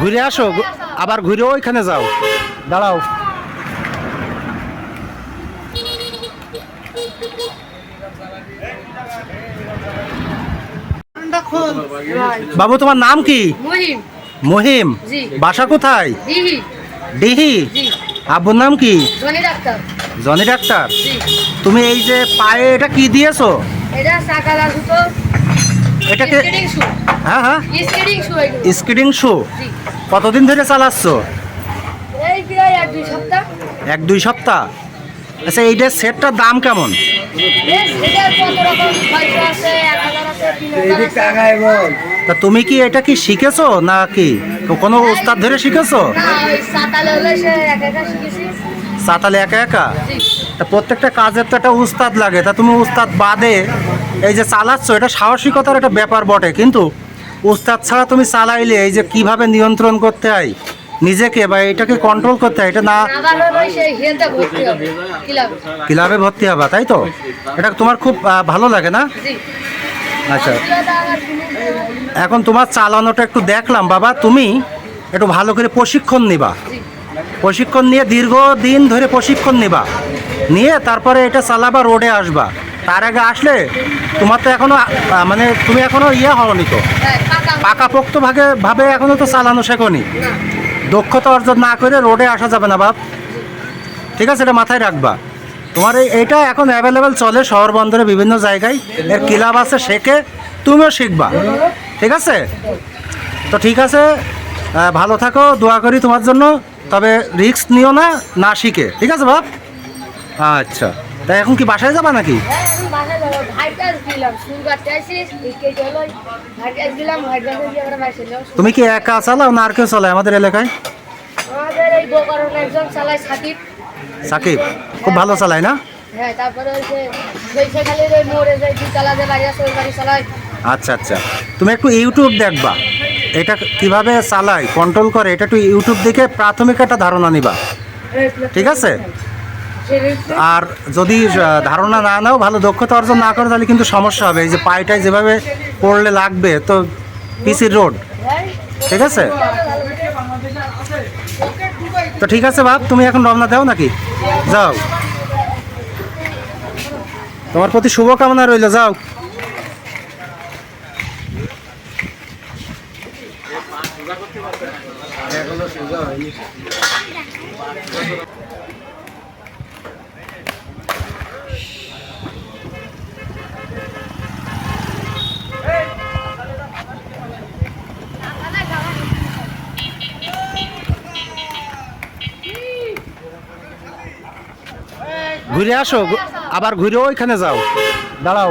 ঘুরে আসো আবার ঘুরে ওইখানে যাও। দাঁড়াও। বাবু তোমার নাম কি? মহিম। বাসা কোথায়? দিহি। ডিহি আব্বুর নাম কি? জনি ডাক্তার। তুমি এই যে পায়ে এটা কি দিয়েছ? এটা এটাকে হ্যাঁ হ্যাঁ। স্কেটিং শু কতদিন ধরে চালাচ্ছ? এই প্রায় এক দুই সপ্তাহ। এক দুই সপ্তাহ? আচ্ছা এইটার সেটটার দাম কেমন? তা তুমি কি এটা কি শিখেছো না কি কোনো উস্তাদ ধরে শিখেছো। সাতালে হলে সে এক একা তা প্রত্যেকটা কাজের তো একটা উস্তাদ লাগে। তা তুমি উস্তাদ বাদে এই যে চালাচ্ছ এটা সাহসিকতার একটা ব্যাপার বটে। কিন্তু উস্তাদ ছাড়া তুমি চালাইলে এই যে কীভাবে নিয়ন্ত্রণ করতে হয় নিজেকে বা এটাকে কন্ট্রোল করতে হয় এটা না ক্লাবে ভর্তি হবা তাই তো? এটা তোমার খুব ভালো লাগে না? আচ্ছা। এখন তোমার চালানোটা একটু দেখলাম বাবা তুমি একটু ভালো করে প্রশিক্ষণ নিবা। প্রশিক্ষণ নিয়ে দীর্ঘদিন ধরে প্রশিক্ষণ নিবা। নিয়ে তারপরে এটা চালাবা, রোডে আসবা। তার আগে আসলে তোমার তো এখনও মানে তুমি এখনও ইয়ে হওনি তো। পাকাপোক্ত ভাগে, ভাবে এখনও তো চালানো শেখনি। দক্ষতা অর্জন না করে রোডে আসা যাবে না বাপ। ঠিক আছে, এটা মাথায় রাখবা। তোমার এই, এইটা এখন অ্যাভেলেবেল চলে শহর বন্দরে বিভিন্ন জায়গায়। এর ক্লাব আছে শেখে, তুমিও শিখবা। ঠিক আছে? তো ঠিক আছে ভালো থাকো, দোয়া করি তোমার জন্য। তবে রিস্ক নিও না না শিখে। ঠিক আছে বাপ? আচ্ছা। তাই এখন কি বাসায় যাবা নাকি? হ্যাঁ তুমি কি একা চালাও না আর কেউ চালায় আমাদের এলাকায়? সাকিব। খুব ভালো চালায় না? হ্যাঁ আচ্ছা আচ্ছা। তুমি একটু ইউটিউব দেখবা। এটা কীভাবে চালায় কন্ট্রোল করে এটা একটু ইউটিউব দেখে প্রাথমিক একটা ধারণা নিবা। ঠিক আছে? আর যদি ধারণা না নাও, ভালো দক্ষতা অর্জন না করো, তাহলে কিন্তু সমস্যা হবে। এই যে পায়টায় যেভাবে পড়লে লাগবে, তো পিসির রোড। ঠিক আছে? তো ঠিক আছে বাপ, তুমি এখন রওনা দাও নাকি? যাও। তোমার প্রতি শুভকামনা রইল, যাও। ঘুরে আসো আবার ঘুরে ওইখানে যাও। দাঁড়াও।